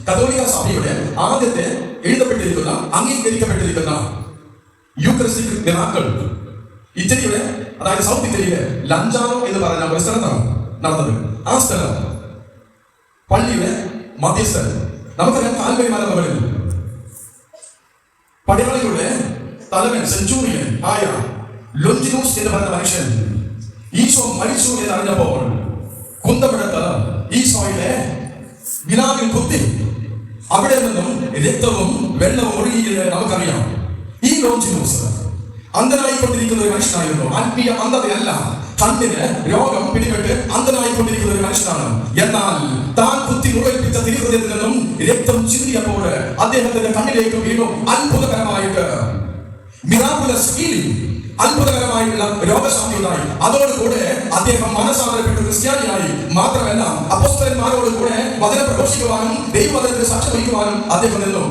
കത്തോലിക്ക സഭയുടെ ആദ്യത്തെ എഴുതപ്പെട്ടിരിക്കുന്ന അംഗീകരിക്കപ്പെട്ടിരിക്കുന്ന യൂക്രിസ്റ്റിക് മിറാക്കൾ ഇറ്റലിയുടെ അതായത് സൗത്ത് ഇറ്റലിയിലെ ലഞ്ചാനോ എന്ന് പറയുന്ന ഒരു സ്ഥലത്താണ് നടന്നത് ആ സ്ഥലം പള്ളിയുടെ മധ്യസ്ഥൻ നമുക്കറിയാം കാൽവരി മല മുകളിൽ പടയാളികളുടെ തലവൻ സെഞ്ചൂറിയൻ ആയ ലൊഞ്ചിനൂസ് എന്ന് പറയുന്ന മനുഷ്യൻ ഈശോ മരിച്ചു എന്ന് അറിഞ്ഞപ്പോൾ കുന്തമെടുത്ത് ഈശോയുടെ വിനാവിൽ കുത്തി അവിടെ നിന്നും രക്തവും വെള്ളവും ഒഴുകിയത് നമുക്കറിയാം. ഈ ലോഞ്ചിനൂസ് അന്ധനായിക്കൊണ്ടിരിക്കുന്ന ഒരു മനുഷ്യനായിരുന്നു. ആത്മീയ അന്ധതയല്ല. കണ്ണിന് രോഗം പിടിപെട്ട് അന്ധനായിക്കൊണ്ടിരിക്കുന്ന ഒരു മനുഷ്യനാണ്. എന്നാൽ താൻ കുത്തി മുറിവേൽപ്പിച്ച തിരുഹൃദയത്തിൽ നിന്നും രക്തം ചിന്തിയപ്പോൾ അദ്ദേഹത്തിന്റെ കണ്ണിലേക്ക് വീണ്ടും അത്ഭുതകരമായിട്ട്. മിറാക്കുലസ് ഹീലിംഗ് അത്ഭുതകരമായിട്ടുള്ള രോഗശാന്തിയുണ്ടായി അതോടുകൂടെ അദ്ദേഹം മനസ്സാന്തരപ്പെട്ട് ക്രിസ്ത്യാനിയായി മാത്രമല്ല അപ്പോസ്തലന്മാരോട് കൂടെ വചനം പ്രഘോഷിക്കുവാനും ദൈവവചനത്തിന് സാക്ഷ്യം വഹിക്കുവാനും അദ്ദേഹം നിന്നു.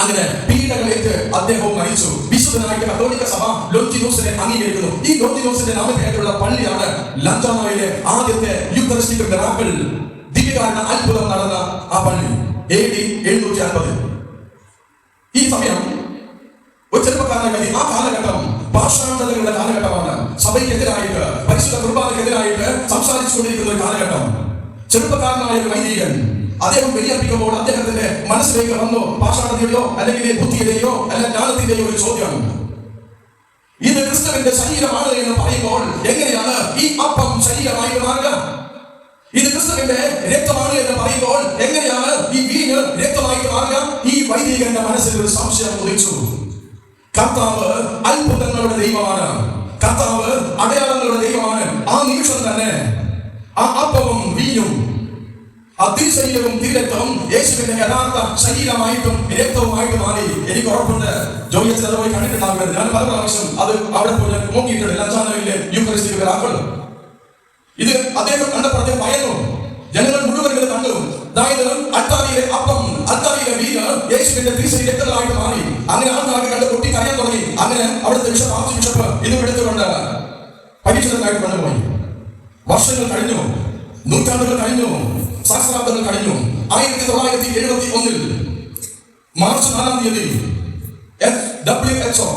അങ്ങനെ പീഡകളേറ്റ് അദ്ദേഹവും മരിച്ചു. വിശുദ്ധനായിട്ട് കത്തോലിക്ക സഭ ലോഞ്ചിനോസിനെ അംഗീകരിക്കുന്നു. ഈ ലോഞ്ചിനോസിന്റെ നാമപേരുള്ള പള്ളിയാണ് ലഞ്ചാനോയിലെ ആദ്യത്തെ യുദ്ധസ്റ്റിക് മിറാക്കിൾ ദിവ്യകാരണ അത്ഭുതം നടന്ന ആ പള്ളി. എ ഡി എഴുന്നൂറ്റി അൻപത് ഈ സമയം ഒരു ചെറുപ്പക്കാരനെ ആ കാലഘട്ടം ഭാഷാന്തരങ്ങളുടെ കാലഘട്ടമാണ്. സഭയ്ക്കെതിരായിട്ട് പരിശുദ്ധ കുർബാനക്കെതിരായിട്ട് സംസാരിച്ചുകൊണ്ടിരിക്കുന്ന ഒരു കാലഘട്ടം. ചെറുപ്പക്കാരനായ ഒരു വൈദികൻ അദ്ദേഹം വെളിയർപ്പിക്കുമ്പോൾ അദ്ദേഹത്തിന്റെ മനസ്സിലേക്ക് വന്നു ഭാഷാണതയുടെയോ അല്ലെങ്കിൽ ബുദ്ധിയുടെയോ അല്ല ജ്ഞാനത്തിന്റെയോ ഒരു ചോദ്യം. ഇത് ക്രിസ്തുവിന്റെ ശരീരമാണ് എന്ന് പറയുമ്പോൾ എങ്ങനെയാണ് ഈ അപ്പം ശരീരമായി മാറുക? ഇത് ക്രിസ്തുവിന്റെ രക്തമാണ് എന്ന് പറയുമ്പോൾ എങ്ങനെയാണ് ഈ വീഞ്ഞ് രക്തമായി മാറുക? ഈ വൈദികന്റെ മനസ്സിൽ ഒരു സംശയം ഉദിച്ചു. കർത്താവ് അത്ഭുതങ്ങളുടെ ദൈവമാണ്. കർത്താവ് അടയാളങ്ങളുടെ ദൈവമാണ്. ആ നിമിഷം തന്നെ ആ അപ്പവും വീഞ്ഞും ആ തിരുശരീരവും തിരക്തവും യേശുവിന്റെ യഥാർത്ഥ ശരീരമായിട്ടും രക്തവുമായിട്ട് മാറി. എനിക്ക് ഉറപ്പുണ്ട്. ജോലി പോയി കണ്ടിട്ടുണ്ടാവുക ഞാൻ പല പ്രാവശ്യം അത് അവിടെ പോയി ഞാൻ നോക്കിയിട്ടുണ്ട്. ലഞ്ചാനയിലെ ഇത് അദ്ദേഹം കണ്ടപ്പോൾ അദ്ദേഹം ഭയന്നു. ജനങ്ങൾ മുഴുവൻ ഇത് കണ്ടു. അതായത് അത്താവിയിലെ അപ്പം അത്താവിയിലെ വീട് യേശുവിന്റെ തിരിച്ചറി രക്തങ്ങളായിട്ട് മാറി. അങ്ങനെ ആൾക്കാർക്ക് കണ്ട് കരയാൻ തുടങ്ങി. അങ്ങനെ അവിടുത്തെ ബിഷപ്പ് ആർച്ച് ബിഷപ്പ് ഇതും എടുത്തുകൊണ്ട് പരീക്ഷണത്തിനായിട്ട് കൊണ്ടുപോയി വർഷങ്ങൾ കഴിഞ്ഞു. നൂറ്റാണ്ടുകൾ കഴിഞ്ഞു. സഹസ്രാബ്ദങ്ങൾ കഴിഞ്ഞു. ആയിരത്തി തൊള്ളായിരത്തി എഴുപത്തി ഒന്നിൽ മാർച്ച് നാലാം തീയതി W H O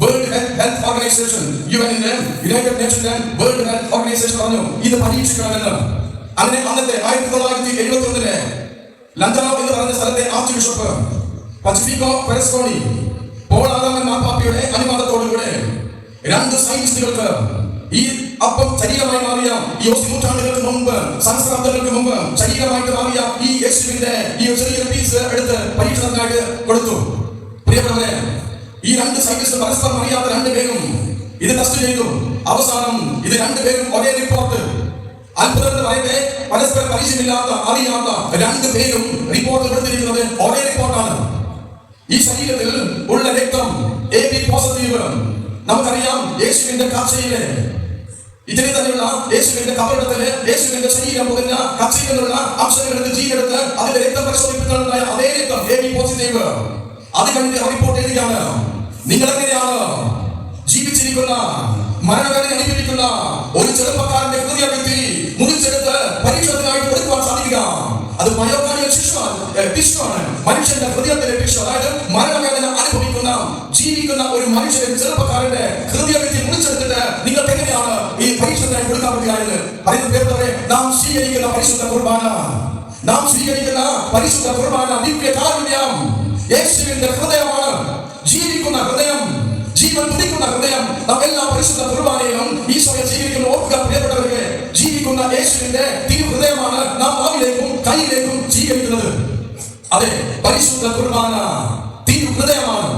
world united nations world health organisation പറഞ്ഞു ഇത് പരീക്ഷിക്കണമെന്ന്. അങ്ങനെ അന്നത്തെ ആയിരത്തി തൊള്ളായിരത്തി എഴുപത്തി ഒന്നിലെ ലണ്ടനോ എന്ന് പറഞ്ഞ സ്ഥലത്തെ ആർച്ച് ബിഷപ്പ് പസിഫിക്കോ പെരസ്കോണി ആദാമൻ മാപ്പാപ്പയുടെ അനുവാദത്തോടുകൂടെ രണ്ട് സയന്റിസ്റ്റുകൾക്ക് ഈ അപ്പം ശരീരമായി മാറിയ ഈ ഒത്തി നൂറ്റാണ്ടുകൾക്ക് മുമ്പ് സഹസ്രാബ്ദങ്ങൾക്ക് മുമ്പ് ശരീരമായിട്ട് മാറിയ ഈ യേശുവിന്റെ ഈ ചെറിയ പീസ് എടുത്ത് പരീക്ഷണത്തിനായിട്ട് കൊടുത്തു. പ്രിയപ്പെട്ടവരെ ഈ രണ്ട് സയൻസ് പരസ്പരം അറിയാത്ത രണ്ടുപേരും ഇത് ടെസ്റ്റ് ചെയ്തു. അവസാനം ഇത് രണ്ടുപേരും ഒരേ റിപ്പോർട്ട് അത്ഭുതത്തിൽ പറയട്ടെ പരസ്പരം പരിചയമില്ലാത്ത അറിയാത്ത രണ്ട് പേരും റിപ്പോർട്ട് കൊടുത്തിരിക്കുന്നത് ഒരേ ഈ ശരീരത്തിൽ ഉള്ള രക്തം എ ബി പോസിറ്റീവ് നമുക്കറിയാം യേശുവിന്റെ കാഴ്ചയിലെ ഇതിനെ തന്നെയുള്ള യേശുവിന്റെ കബറിടത്തിൽ യേശുവിന്റെ ശരീരം മുതല കച്ചയിലുള്ള അംശങ്ങളെടുത്ത് ജീവെടുത്ത് അതിന്റെ രക്തം പരിശോധിപ്പിക്കാനുള്ള അതേ രക്തം എ ബി പോസിറ്റീവ് അത് കണ്ട് റിപ്പോർട്ട് എഴുതിയാണ്. നിങ്ങൾ എങ്ങനെയാണ് ജീവിച്ചിരിക്കുന്ന മരണവേദന അനുഭവിക്കുന്ന ഒരു ചെറുപ്പക്കാരന്റെ ഹൃദയ വ്യക്തി മുറിച്ചെടുത്ത് പരീക്ഷണത്തിനായി കൊടുക്കുവാൻ സാധിക്കുക. അത് ടിഷ്യൂമാണ് മനുഷ്യന്റെ ഹൃദയത്തിലെ ടിഷ്യൂ അതായത് മരണവേദന അനുഭവിക്കുന്ന ജീവിക്കുന്ന ഒരു മനുഷ്യൻ ചെറുപ്പക്കാരന്റെ ഹൃദയ വ്യക്തി മുറിച്ചെടുത്തിട്ട് നിങ്ങൾക്ക് എങ്ങനെയാണ് ഈ പരീക്ഷണത്തിനായി കൊടുക്കാൻ പറ്റുകയെന്ന് പറയുന്ന പേരുള്ളവരെ നാം സ്വീകരിക്കുന്ന പരിശുദ്ധ കുർബാന. നാം സ്വീകരിക്കുന്ന പരിശുദ്ധ കുർബാന ദിവ്യ കാരുണ്യം. യേശുവിന്റെ ഹൃദയമാണ്. ജീവിക്കുന്ന ഹൃദയം ജീവൻ തുടിക്കുന്ന ഹൃദയം. നാം എല്ലാ പരിശുദ്ധ കുർബാനയിലും ഈശോയെ ജീവിക്കുന്ന ഓർക്കുക പ്രിയപ്പെട്ടവരെ ജീവിക്കുന്ന യേശുവിന്റെ തിരുഹൃദയമാണ് നാം സ്വീകരിക്കുന്നത് അതെ പരിശുദ്ധ കുർബാന തിരുഹൃദയമാണ്